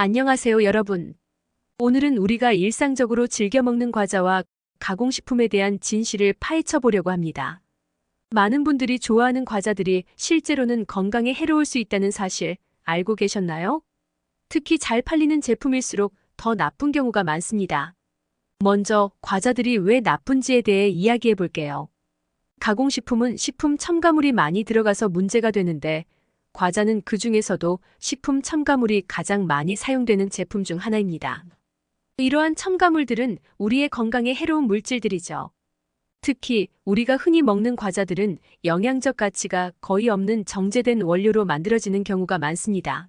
안녕하세요, 여러분. 오늘은 우리가 일상적으로 즐겨 먹는 과자와 가공식품에 대한 진실을 파헤쳐 보려고 합니다. 많은 분들이 좋아하는 과자들이 실제로는 건강에 해로울 수 있다는 사실 알고 계셨나요? 특히 잘 팔리는 제품일수록 더 나쁜 경우가 많습니다. 먼저 과자들이 왜 나쁜지에 대해 이야기해 볼게요. 가공식품은 식품 첨가물이 많이 들어가서 문제가 되는데 과자는 그 중에서도 식품 첨가물이 가장 많이 사용되는 제품 중 하나입니다. 이러한 첨가물들은 우리의 건강에 해로운 물질들이죠. 특히 우리가 흔히 먹는 과자들은 영양적 가치가 거의 없는 정제된 원료로 만들어지는 경우가 많습니다.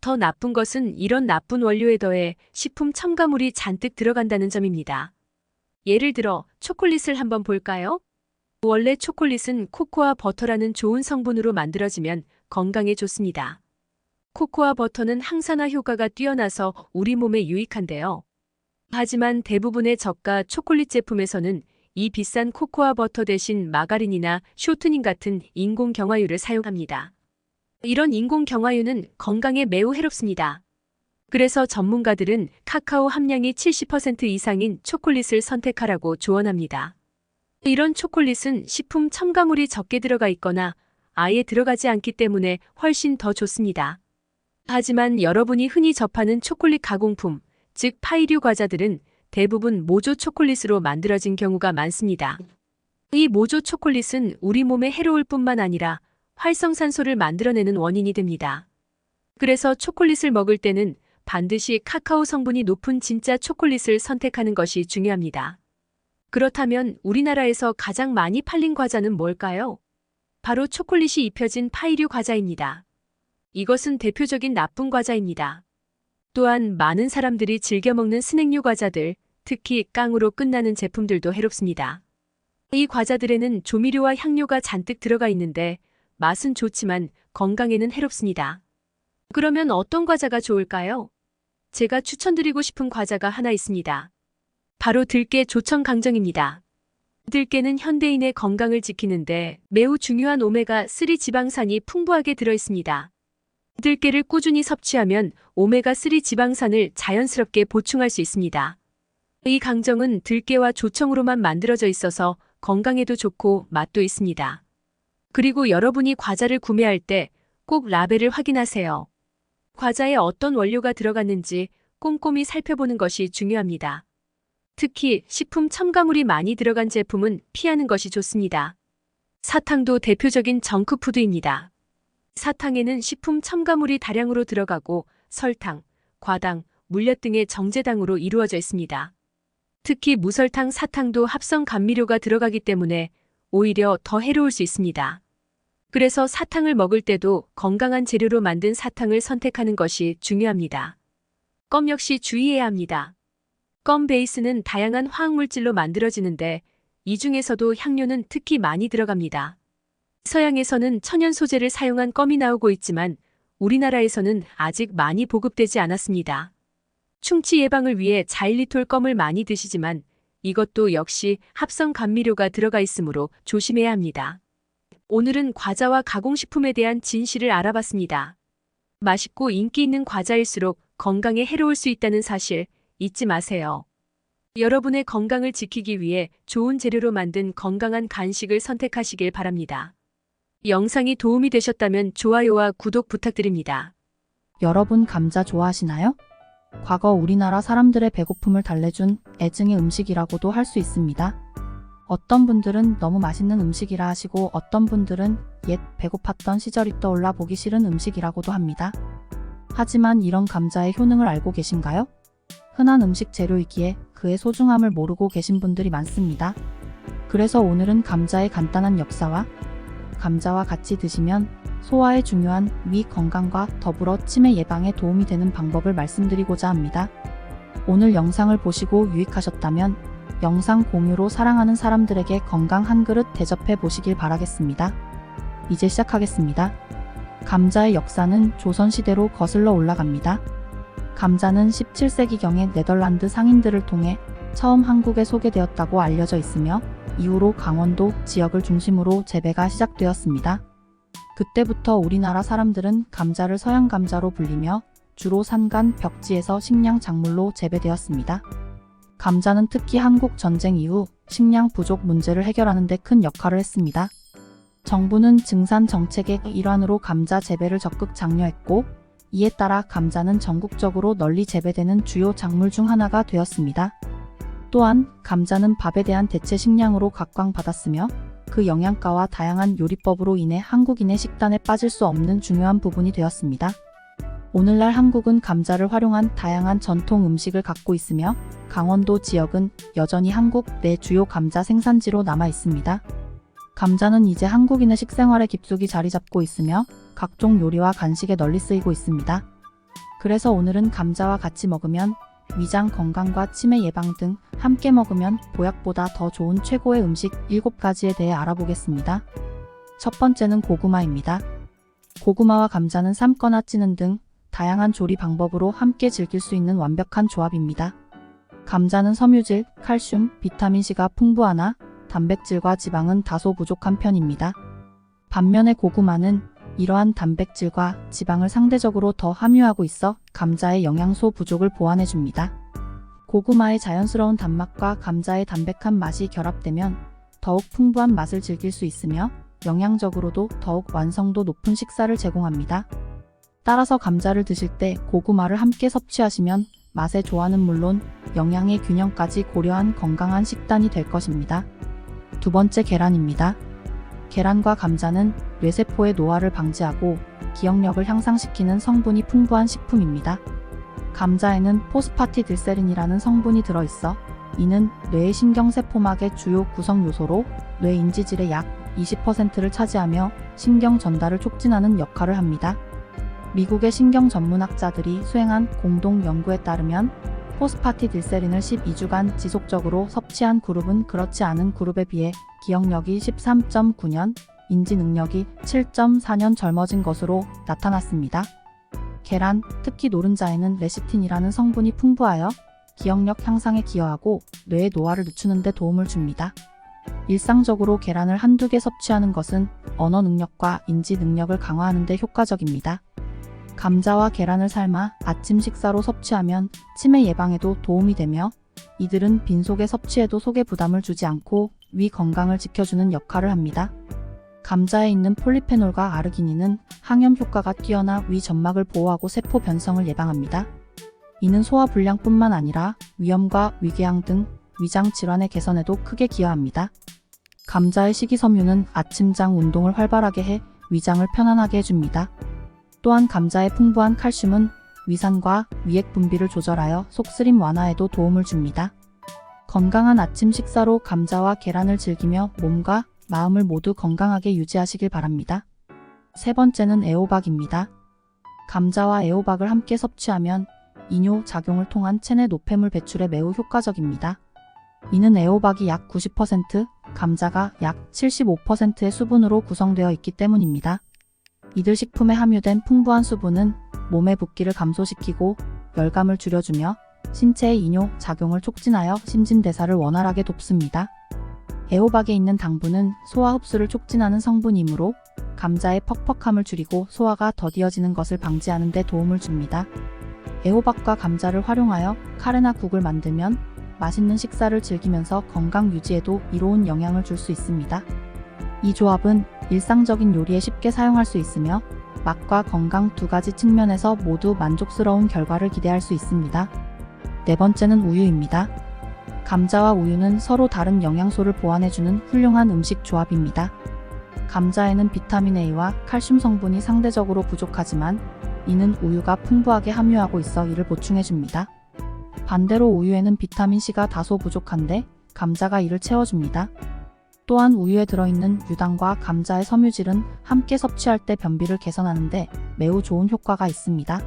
더 나쁜 것은 이런 나쁜 원료에 더해 식품 첨가물이 잔뜩 들어간다는 점입니다. 예를 들어 초콜릿을 한번 볼까요? 원래 초콜릿은 코코아 버터라는 좋은 성분으로 만들어지면 건강에 좋습니다. 코코아 버터는 항산화 효과가 뛰어나서 우리 몸에 유익한데요. 하지만 대부분의 저가 초콜릿 제품에서는 이 비싼 코코아 버터 대신 마가린이나 쇼트닝 같은 인공 경화유를 사용합니다. 이런 인공 경화유는 건강에 매우 해롭습니다. 그래서 전문가들은 카카오 함량이 70% 이상인 초콜릿을 선택하라고 조언합니다. 이런 초콜릿은 식품 첨가물이 적게 들어가 있거나 아예 들어가지 않기 때문에 훨씬 더 좋습니다. 하지만 여러분이 흔히 접하는 초콜릿 가공품, 즉 파이류 과자들은 대부분 모조 초콜릿으로 만들어진 경우가 많습니다. 이 모조 초콜릿은 우리 몸에 해로울 뿐만 아니라 활성산소를 만들어내는 원인이 됩니다. 그래서 초콜릿을 먹을 때는 반드시 카카오 성분이 높은 진짜 초콜릿을 선택하는 것이 중요합니다. 그렇다면 우리나라에서 가장 많이 팔린 과자는 뭘까요? 바로 초콜릿이 입혀진 파이류 과자입니다. 이것은 대표적인 나쁜 과자입니다. 또한 많은 사람들이 즐겨 먹는 스낵류 과자들, 특히 깡으로 끝나는 제품들도 해롭습니다. 이 과자들에는 조미료와 향료가 잔뜩 들어가 있는데 맛은 좋지만 건강에는 해롭습니다. 그러면 어떤 과자가 좋을까요? 제가 추천드리고 싶은 과자가 하나 있습니다. 바로 들깨 조청 강정입니다. 들깨는 현대인의 건강을 지키는데 매우 중요한 오메가3 지방산이 풍부하게 들어 있습니다. 들깨를 꾸준히 섭취하면 오메가3 지방산을 자연스럽게 보충할 수 있습니다. 이 강정은 들깨와 조청으로만 만들어져 있어서 건강에도 좋고 맛도 있습니다. 그리고 여러분이 과자를 구매할 때 꼭 라벨을 확인하세요. 과자에 어떤 원료가 들어갔는지 꼼꼼히 살펴보는 것이 중요합니다. 특히 식품 첨가물이 많이 들어간 제품은 피하는 것이 좋습니다. 사탕도 대표적인 정크푸드입니다. 사탕에는 식품 첨가물이 다량으로 들어가고 설탕, 과당, 물엿 등의 정제당으로 이루어져 있습니다. 특히 무설탕 사탕도 합성 감미료가 들어가기 때문에 오히려 더 해로울 수 있습니다. 그래서 사탕을 먹을 때도 건강한 재료로 만든 사탕을 선택하는 것이 중요합니다. 껌 역시 주의해야 합니다. 껌 베이스는 다양한 화학물질로 만들어지는데 이 중에서도 향료는 특히 많이 들어갑니다. 서양에서는 천연 소재를 사용한 껌이 나오고 있지만 우리나라에서는 아직 많이 보급되지 않았습니다. 충치 예방을 위해 자일리톨 껌을 많이 드시지만 이것도 역시 합성 감미료가 들어가 있으므로 조심해야 합니다. 오늘은 과자와 가공식품에 대한 진실을 알아봤습니다. 맛있고 인기 있는 과자일수록 건강에 해로울 수 있다는 사실 잊지 마세요. 여러분의 건강을 지키기 위해 좋은 재료로 만든 건강한 간식을 선택하시길 바랍니다. 영상이 도움이 되셨다면 좋아요와 구독 부탁드립니다. 여러분 감자 좋아하시나요? 과거 우리나라 사람들의 배고픔을 달래준 애증의 음식이라고도 할 수 있습니다. 어떤 분들은 너무 맛있는 음식이라 하시고 어떤 분들은 옛 배고팠던 시절이 떠올라 보기 싫은 음식이라고도 합니다. 하지만 이런 감자의 효능을 알고 계신가요? 흔한 음식 재료이기에 그의 소중함을 모르고 계신 분들이 많습니다. 그래서 오늘은 감자의 간단한 역사와 감자와 같이 드시면 소화에 중요한 위 건강과 더불어 치매 예방에 도움이 되는 방법을 말씀드리고자 합니다. 오늘 영상을 보시고 유익하셨다면 영상 공유로 사랑하는 사람들에게 건강 한 그릇 대접해 보시길 바라겠습니다. 이제 시작하겠습니다. 감자의 역사는 조선시대로 거슬러 올라갑니다. 감자는 17세기경에 네덜란드 상인들을 통해 처음 한국에 소개되었다고 알려져 있으며 이후로 강원도 지역을 중심으로 재배가 시작되었습니다. 그때부터 우리나라 사람들은 감자를 서양 감자로 불리며 주로 산간, 벽지에서 식량 작물로 재배되었습니다. 감자는 특히 한국 전쟁 이후 식량 부족 문제를 해결하는 데 큰 역할을 했습니다. 정부는 증산 정책의 일환으로 감자 재배를 적극 장려했고 이에 따라 감자는 전국적으로 널리 재배되는 주요 작물 중 하나가 되었습니다. 또한 감자는 밥에 대한 대체 식량으로 각광받았으며 그 영양가와 다양한 요리법으로 인해 한국인의 식단에 빠질 수 없는 중요한 부분이 되었습니다. 오늘날 한국은 감자를 활용한 다양한 전통 음식을 갖고 있으며 강원도 지역은 여전히 한국 내 주요 감자 생산지로 남아 있습니다. 감자는 이제 한국인의 식생활에 깊숙이 자리 잡고 있으며 각종 요리와 간식에 널리 쓰이고 있습니다. 그래서 오늘은 감자와 같이 먹으면 위장 건강과 치매 예방 등 함께 먹으면 보약보다 더 좋은 최고의 음식 7가지에 대해 알아보겠습니다. 첫 번째는 고구마입니다. 고구마와 감자는 삶거나 찌는 등 다양한 조리 방법으로 함께 즐길 수 있는 완벽한 조합입니다. 감자는 섬유질, 칼슘, 비타민C가 풍부하나 단백질과 지방은 다소 부족한 편입니다. 반면에 고구마는 이러한 단백질과 지방을 상대적으로 더 함유하고 있어 감자의 영양소 부족을 보완해 줍니다. 고구마의 자연스러운 단맛과 감자의 담백한 맛이 결합되면 더욱 풍부한 맛을 즐길 수 있으며 영양적으로도 더욱 완성도 높은 식사를 제공합니다. 따라서 감자를 드실 때 고구마를 함께 섭취하시면 맛의 조화는 물론 영양의 균형까지 고려한 건강한 식단이 될 것입니다. 두 번째 계란입니다. 계란과 감자는 뇌세포의 노화를 방지하고 기억력을 향상시키는 성분이 풍부한 식품입니다. 감자에는 포스파티딜세린이라는 성분이 들어있어 이는 뇌의 신경세포막의 주요 구성 요소로 뇌 인지질의 약 20%를 차지하며 신경 전달을 촉진하는 역할을 합니다. 미국의 신경 전문학자들이 수행한 공동 연구에 따르면 포스파티딜세린을 12주간 지속적으로 섭취한 그룹은 그렇지 않은 그룹에 비해 기억력이 13.9년, 인지 능력이 7.4년 젊어진 것으로 나타났습니다. 계란, 특히 노른자에는 레시틴이라는 성분이 풍부하여 기억력 향상에 기여하고 뇌의 노화를 늦추는 데 도움을 줍니다. 일상적으로 계란을 한두 개 섭취하는 것은 언어 능력과 인지 능력을 강화하는 데 효과적입니다. 감자와 계란을 삶아 아침 식사로 섭취하면 치매 예방에도 도움이 되며 이들은 빈속에 섭취해도 속에 부담을 주지 않고 위 건강을 지켜주는 역할을 합니다. 감자에 있는 폴리페놀과 아르기닌은 항염 효과가 뛰어나 위 점막을 보호하고 세포 변성을 예방합니다. 이는 소화 불량뿐만 아니라 위염과 위궤양 등 위장 질환의 개선에도 크게 기여합니다. 감자의 식이섬유는 아침장 운동을 활발하게 해 위장을 편안하게 해줍니다. 또한 감자의 풍부한 칼슘은 위산과 위액 분비를 조절하여 속쓰림 완화에도 도움을 줍니다. 건강한 아침 식사로 감자와 계란을 즐기며 몸과 마음을 모두 건강하게 유지하시길 바랍니다. 세 번째는 애호박입니다. 감자와 애호박을 함께 섭취하면 이뇨 작용을 통한 체내 노폐물 배출에 매우 효과적입니다. 이는 애호박이 약 90%, 감자가 약 75%의 수분으로 구성되어 있기 때문입니다. 이들 식품에 함유된 풍부한 수분은 몸의 붓기를 감소시키고 열감을 줄여주며 신체의 이뇨 작용을 촉진하여 신진대사를 원활하게 돕습니다. 애호박에 있는 당분은 소화 흡수를 촉진하는 성분이므로 감자의 퍽퍽함을 줄이고 소화가 더디어지는 것을 방지하는 데 도움을 줍니다. 애호박과 감자를 활용하여 카레나 국을 만들면 맛있는 식사를 즐기면서 건강 유지에도 이로운 영향을 줄 수 있습니다. 이 조합은 일상적인 요리에 쉽게 사용할 수 있으며 맛과 건강 두 가지 측면에서 모두 만족스러운 결과를 기대할 수 있습니다. 네 번째는 우유입니다. 감자와 우유는 서로 다른 영양소를 보완해주는 훌륭한 음식 조합입니다. 감자에는 비타민 A와 칼슘 성분이 상대적으로 부족하지만 이는 우유가 풍부하게 함유하고 있어 이를 보충해줍니다. 반대로 우유에는 비타민 C가 다소 부족한데 감자가 이를 채워줍니다. 또한 우유에 들어있는 유당과 감자의 섬유질은 함께 섭취할 때 변비를 개선하는데 매우 좋은 효과가 있습니다.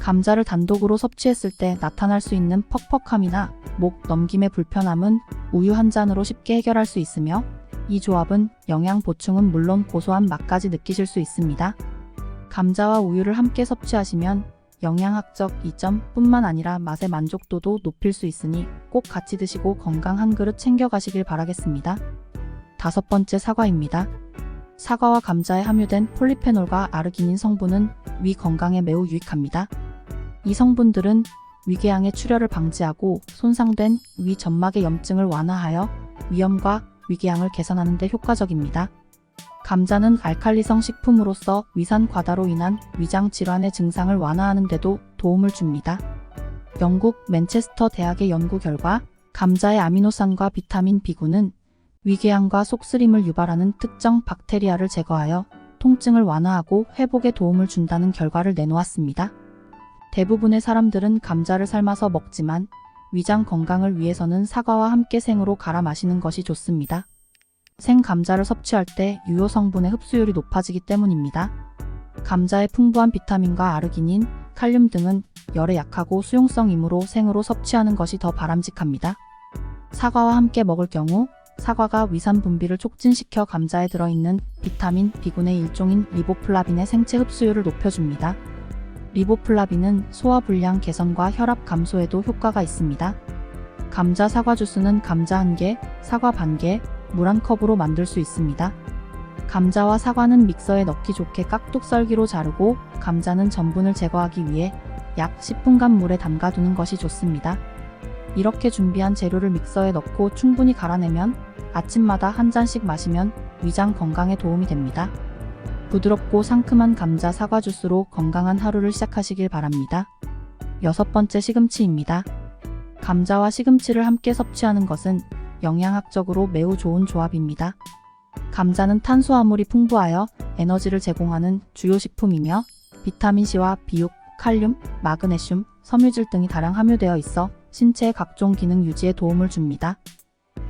감자를 단독으로 섭취했을 때 나타날 수 있는 퍽퍽함이나 목 넘김의 불편함은 우유 한 잔으로 쉽게 해결할 수 있으며 이 조합은 영양 보충은 물론 고소한 맛까지 느끼실 수 있습니다. 감자와 우유를 함께 섭취하시면 영양학적 이점 뿐만 아니라 맛의 만족도도 높일 수 있으니 꼭 같이 드시고 건강 한 그릇 챙겨가시길 바라겠습니다. 다섯 번째 사과입니다. 사과와 감자에 함유된 폴리페놀과 아르기닌 성분은 위 건강에 매우 유익합니다. 이 성분들은 위궤양의 출혈을 방지하고 손상된 위 점막의 염증을 완화하여 위염과 위궤양을 개선하는 데 효과적입니다. 감자는 알칼리성 식품으로서 위산 과다로 인한 위장 질환의 증상을 완화하는 데도 도움을 줍니다. 영국 맨체스터 대학의 연구 결과 감자의 아미노산과 비타민 B9는 위궤양과 속쓰림을 유발하는 특정 박테리아를 제거하여 통증을 완화하고 회복에 도움을 준다는 결과를 내놓았습니다. 대부분의 사람들은 감자를 삶아서 먹지만 위장 건강을 위해서는 사과와 함께 생으로 갈아 마시는 것이 좋습니다. 생 감자를 섭취할 때 유효 성분의 흡수율이 높아지기 때문입니다. 감자의 풍부한 비타민과 아르기닌, 칼륨 등은 열에 약하고 수용성이므로 생으로 섭취하는 것이 더 바람직합니다. 사과와 함께 먹을 경우 사과가 위산 분비를 촉진시켜 감자에 들어있는 비타민 B군의 일종인 리보플라빈의 생체 흡수율을 높여줍니다. 리보플라빈은 소화 불량 개선과 혈압 감소에도 효과가 있습니다. 감자 사과 주스는 감자 1개, 사과 반 개, 물 한 컵으로 만들 수 있습니다. 감자와 사과는 믹서에 넣기 좋게 깍둑 썰기로 자르고 감자는 전분을 제거하기 위해 약 10분간 물에 담가두는 것이 좋습니다. 이렇게 준비한 재료를 믹서에 넣고 충분히 갈아내면 아침마다 한 잔씩 마시면 위장 건강에 도움이 됩니다. 부드럽고 상큼한 감자 사과 주스로 건강한 하루를 시작하시길 바랍니다. 여섯 번째 시금치입니다. 감자와 시금치를 함께 섭취하는 것은 영양학적으로 매우 좋은 조합입니다. 감자는 탄수화물이 풍부하여 에너지를 제공하는 주요 식품이며 비타민C와 비육, 칼륨, 마그네슘, 섬유질 등이 다량 함유되어 있어 신체의 각종 기능 유지에 도움을 줍니다.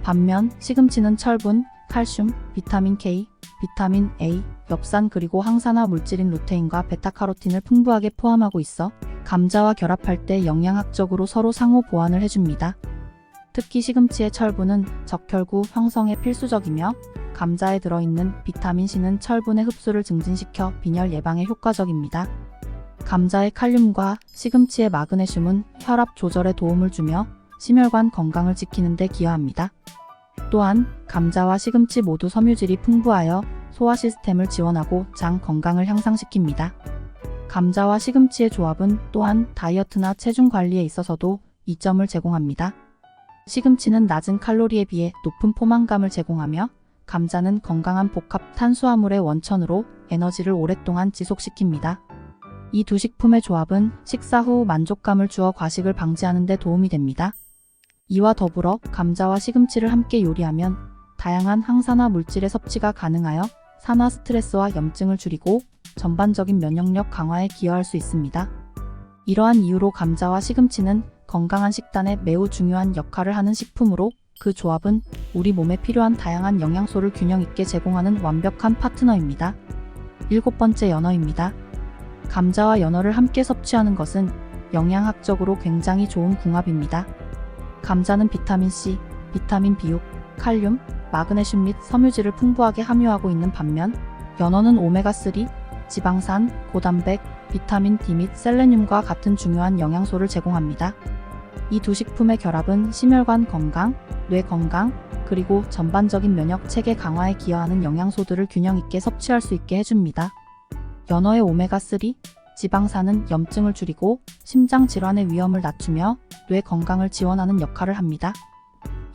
반면 시금치는 철분, 칼슘, 비타민 K, 비타민 A, 엽산 그리고 항산화 물질인 루테인과 베타카로틴을 풍부하게 포함하고 있어 감자와 결합할 때 영양학적으로 서로 상호 보완을 해줍니다. 특히 시금치의 철분은 적혈구 형성에 필수적이며 감자에 들어있는 비타민 C는 철분의 흡수를 증진시켜 빈혈 예방에 효과적입니다. 감자의 칼륨과 시금치의 마그네슘은 혈압 조절에 도움을 주며 심혈관 건강을 지키는 데 기여합니다. 또한 감자와 시금치 모두 섬유질이 풍부하여 소화 시스템을 지원하고 장 건강을 향상시킵니다. 감자와 시금치의 조합은 또한 다이어트나 체중 관리에 있어서도 이점을 제공합니다. 시금치는 낮은 칼로리에 비해 높은 포만감을 제공하며 감자는 건강한 복합 탄수화물의 원천으로 에너지를 오랫동안 지속시킵니다. 이 두 식품의 조합은 식사 후 만족감을 주어 과식을 방지하는 데 도움이 됩니다. 이와 더불어 감자와 시금치를 함께 요리하면 다양한 항산화 물질의 섭취가 가능하여 산화 스트레스와 염증을 줄이고 전반적인 면역력 강화에 기여할 수 있습니다. 이러한 이유로 감자와 시금치는 건강한 식단에 매우 중요한 역할을 하는 식품으로 그 조합은 우리 몸에 필요한 다양한 영양소를 균형 있게 제공하는 완벽한 파트너입니다. 일곱 번째 연어입니다. 감자와 연어를 함께 섭취하는 것은 영양학적으로 굉장히 좋은 궁합입니다. 감자는 비타민C, 비타민 B6, 칼륨, 마그네슘 및 섬유질을 풍부하게 함유하고 있는 반면 연어는 오메가3, 지방산, 고단백, 비타민 D 및 셀레늄과 같은 중요한 영양소를 제공합니다. 이 두 식품의 결합은 심혈관 건강, 뇌 건강, 그리고 전반적인 면역 체계 강화에 기여하는 영양소들을 균형 있게 섭취할 수 있게 해줍니다. 연어의 오메가3, 지방산은 염증을 줄이고 심장 질환의 위험을 낮추며 뇌 건강을 지원하는 역할을 합니다.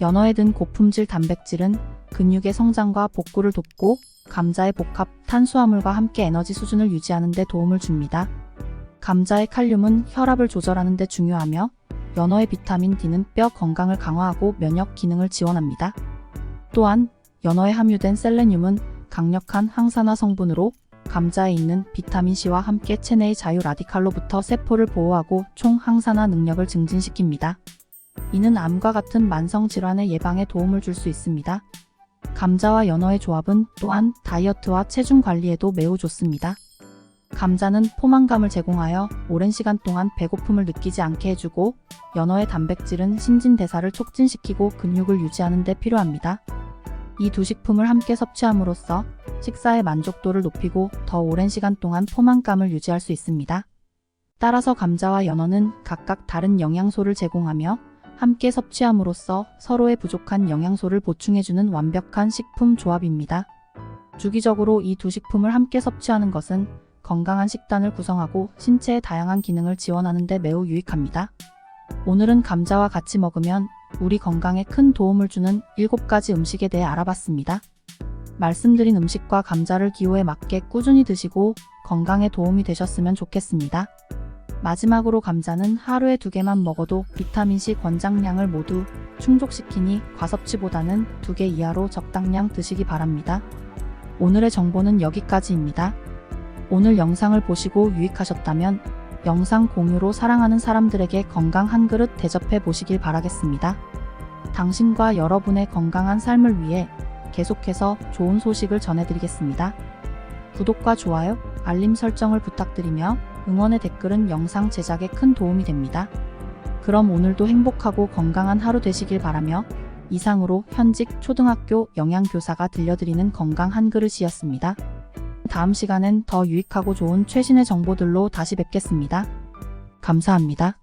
연어에 든 고품질 단백질은 근육의 성장과 복구를 돕고 감자의 복합 탄수화물과 함께 에너지 수준을 유지하는 데 도움을 줍니다. 감자의 칼륨은 혈압을 조절하는 데 중요하며 연어의 비타민 D는 뼈 건강을 강화하고 면역 기능을 지원합니다. 또한 연어에 함유된 셀레늄은 강력한 항산화 성분으로 감자에 있는 비타민 C와 함께 체내의 자유 라디칼로부터 세포를 보호하고 총 항산화 능력을 증진시킵니다. 이는 암과 같은 만성 질환의 예방에 도움을 줄 수 있습니다. 감자와 연어의 조합은 또한 다이어트와 체중 관리에도 매우 좋습니다. 감자는 포만감을 제공하여 오랜 시간 동안 배고픔을 느끼지 않게 해주고 연어의 단백질은 신진대사를 촉진시키고 근육을 유지하는 데 필요합니다. 이 두 식품을 함께 섭취함으로써 식사의 만족도를 높이고 더 오랜 시간 동안 포만감을 유지할 수 있습니다. 따라서 감자와 연어는 각각 다른 영양소를 제공하며 함께 섭취함으로써 서로의 부족한 영양소를 보충해주는 완벽한 식품 조합입니다. 주기적으로 이 두 식품을 함께 섭취하는 것은 건강한 식단을 구성하고 신체의 다양한 기능을 지원하는 데 매우 유익합니다. 오늘은 감자와 같이 먹으면 우리 건강에 큰 도움을 주는 7가지 음식에 대해 알아봤습니다. 말씀드린 음식과 감자를 기호에 맞게 꾸준히 드시고 건강에 도움이 되셨으면 좋겠습니다. 마지막으로 감자는 하루에 두 개만 먹어도 비타민C 권장량을 모두 충족시키니 과섭취보다는 두 개 이하로 적당량 드시기 바랍니다. 오늘의 정보는 여기까지입니다. 오늘 영상을 보시고 유익하셨다면 영상 공유로 사랑하는 사람들에게 건강 한 그릇 대접해 보시길 바라겠습니다. 당신과 여러분의 건강한 삶을 위해 계속해서 좋은 소식을 전해드리겠습니다. 구독과 좋아요, 알림 설정을 부탁드리며 응원의 댓글은 영상 제작에 큰 도움이 됩니다. 그럼 오늘도 행복하고 건강한 하루 되시길 바라며 이상으로 현직 초등학교 영양교사가 들려드리는 건강 한 그릇이었습니다. 다음 시간엔 더 유익하고 좋은 최신의 정보들로 다시 뵙겠습니다. 감사합니다.